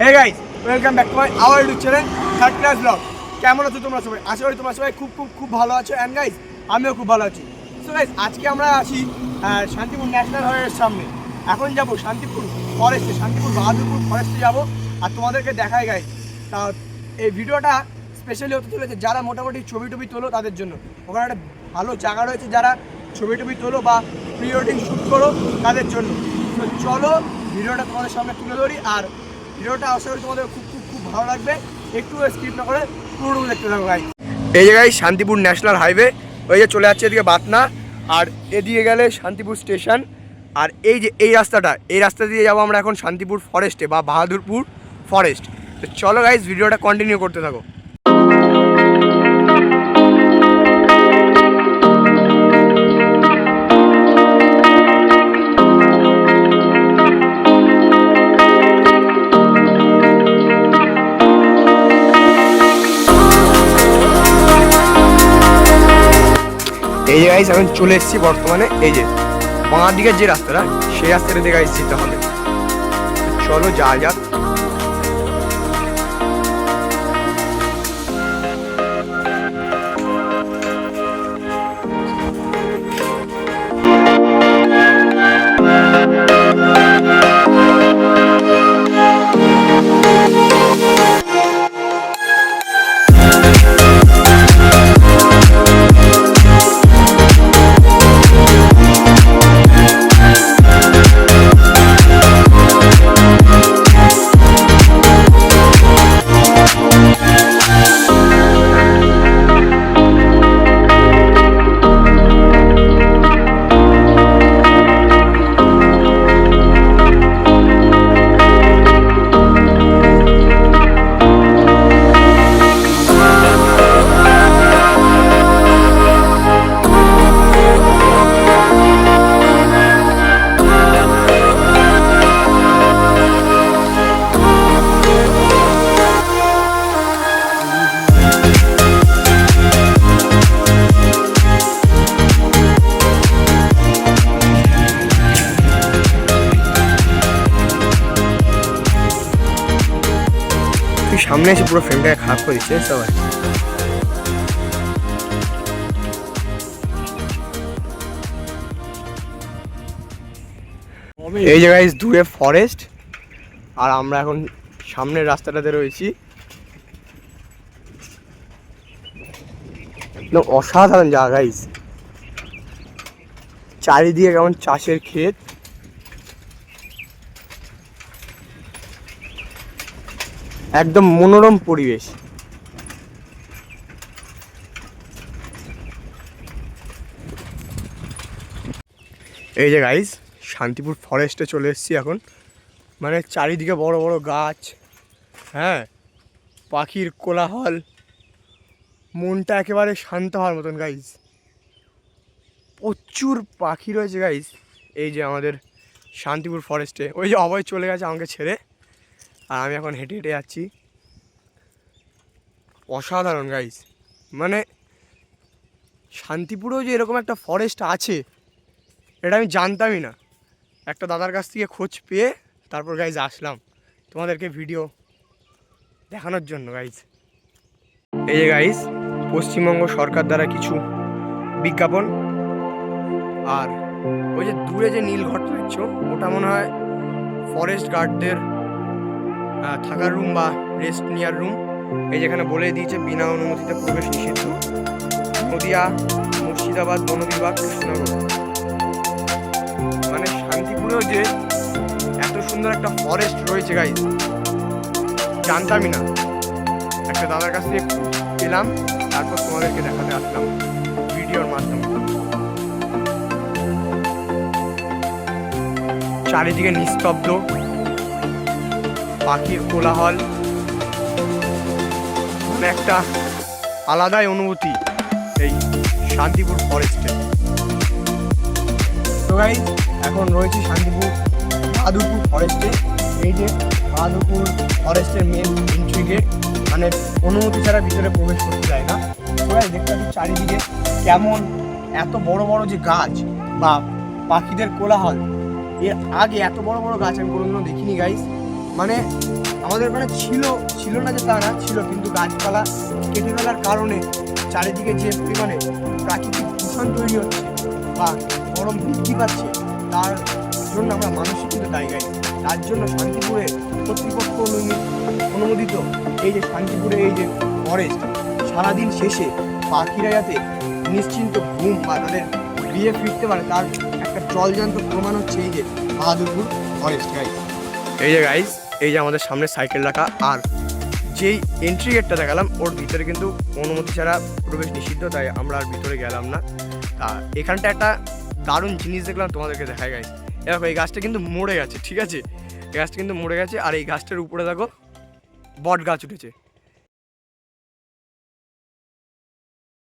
Welcome back to my our YouTube channel third class blog কেমন আছো তোমরা সবাই? আশা করি তোমরা সবাই খুব খুব খুব ভালো আছো। অ্যান্ড গাইজ আমিও খুব ভালো আছি। সো গাইজ আজকে আমরা আছি শান্তিপুর ন্যাশনাল হাইওয়ের সামনে। এখন যাব শান্তিপুর ফরেস্টে শান্তিপুর বাহাদুরপুর ফরেস্টে যাব। আর তোমাদেরকে দেখাই গাইজ তা এই ভিডিওটা স্পেশালি হতে চলেছে যারা মোটামুটি ছবি টবি তোলো তাদের জন্য। ওখানে একটা ভালো জায়গা রয়েছে যারা ছবি টবি তোলো বা প্রি ওয়েডিং শ্যুট করো তাদের জন্য। তো চলো, ভিডিওটা তোমাদের সামনে তুলে ধরি। আর ভিডিওটা আশা করি তোমাদের খুব খুব খুব ভালো লাগবে। একটু স্কিপ না করে পুরোটুকু দেখতে থাকো ভাই এই জায়গায় শান্তিপুর ন্যাশনাল হাইওয়ে। ওই যে চলে যাচ্ছে এদিকে বাতনা, আর এদিকে গেলে শান্তিপুর স্টেশন। আর এই যে, এই রাস্তাটা, এই রাস্তা দিয়ে যাব আমরা এখন শান্তিপুর ফরেস্টে বা বাহাদুরপুর ফরেস্ট তো চলো গাইজ ভিডিওটা কন্টিনিউ করতে থাকো। এই যে গাইস এখন চলে এসেছি বর্তমানে। এই যে বাঁ দিকের যে রাস্তাটা, সেই রাস্তাটা দিয়ে গাইস যেতে হবে। চলো যা যাক। সামনে এসে পুরো ফ্রেমটাকে খারাপ করে দিচ্ছে সবাই এই জায়গায় দূরে ফরেস্ট আর আমরা এখন সামনের রাস্তাটাতে রয়েছি। অসাধারণ জায়গা চারিদিকে কেমন চাষের ক্ষেত। একদম মনোরম পরিবেশ। এই যে গাইস শান্তিপুর ফরেস্টে চলে এসেছি এখন। মানে চারিদিকে বড় বড় গাছ হ্যাঁ? পাখির কোলাহল, মনটা একেবারে শান্ত হওয়ার মতন গাইস প্রচুর পাখি রয়েছে গাইস এই যে আমাদের শান্তিপুর ফরেস্টে ওই যে অভয় চলে গেছে আমাকে ছেড়ে। আর আমি এখন হেঁটে হেঁটে যাচ্ছি। অসাধারণ গাইস মানে শান্তিপুরেও যে এরকম একটা ফরেস্ট আছে, এটা আমি জানতামই না। একটা দাদার কাছ থেকে খোঁজ পেয়ে তারপর গাইজ আসলাম তোমাদেরকে ভিডিও দেখানোর জন্য গাইজ এই যে গাইজ পশ্চিমবঙ্গ সরকার দ্বারা কিছু বিজ্ঞাপন আর ওই যে দূরে যে নীল ঘরটা দেখছ, ওটা মনে হয় ফরেস্ট গার্ডদের থাকার রুম বা রেস্ট নেওয়ার রুম এই যেখানে বলে দিয়েছে, বিনা অনুমতিতে প্রবেশ নিষিদ্ধ। নদিয়া, মুর্শিদাবাদ, বন বিভাগ, কৃষ্ণনগর। মানে শান্তিপুরেও যে এত সুন্দর একটা ফরেস্ট রয়েছে গাইজ জানতামই না। একটা দাদার কাছ থেকে পেলাম, তারপর তোমাদেরকে দেখাতে আসলাম ভিডিওর মাধ্যমে। চারিদিকে নিস্তব্ধ। পাখির কোলাহল। মানে একটা আলাদাই অনুভূতি এই শান্তিপুর ফরেস্টে তো এখন রয়েছে শান্তিপুর বাহাদুরপুর ফরেস্টে এই যে বাহাদুরপুর ফরেস্টের মেন এন্ট্রি গেট মানে অনুমতি ছাড়া ভিতরে প্রবেশ করতে যায় না। তো guys, দেখতে পাচ্ছি চারিদিকে কেমন এত বড় বড় যে গাছ বা পাখিদের কোলাহল। এর আগে এত বড় বড় গাছ আমি কোনোদিনও দেখিনি গাইস মানে আমাদের ওখানে ছিল ছিল না যে তা না, ছিল কিন্তু গাছপালা, কেটে ফেলার কারণে চারিদিকে যে পরিমাণে প্রাকৃতিক দূষণ তৈরি হচ্ছে বা গরম বৃদ্ধি পাচ্ছে, তার জন্য আমরা মানুষই কিন্তু দায়ী গাই তার জন্য শান্তিপুরে কর্তৃপক্ষ অনুমোদি- অনুমোদিত এই যে শান্তিপুরে এই যে ফরেস্ট সারাদিন শেষে পাখিরা যাতে নিশ্চিন্ত ঘুম বা তাদের বিয়ে ফিরতে পারে, তার একটা জলজান্ত প্রমাণ হচ্ছে এই যে বাহাদুরপুর ফরেস্ট গাইজ এই যে গাইজ এই যে আমাদের সামনে সাইকেল রাখা, আর যেই এন্ট্রি গেটটা দেখালাম, ওর ভিতরে কিন্তু অনুমতি ছাড়া প্রবেশ নিষিদ্ধ, তাই আমরা আর ভিতরে গেলাম না। তা এখানটা একটা দারুণ জিনিস দেখলাম, তোমাদেরকে দেখায় গাইজ দেখো, এই গাছটা কিন্তু মরে গেছে, ঠিক আছে? এই গাছটা কিন্তু মরে গেছে, আর এই গাছটার উপরে দেখো, বট গাছ উঠেছে।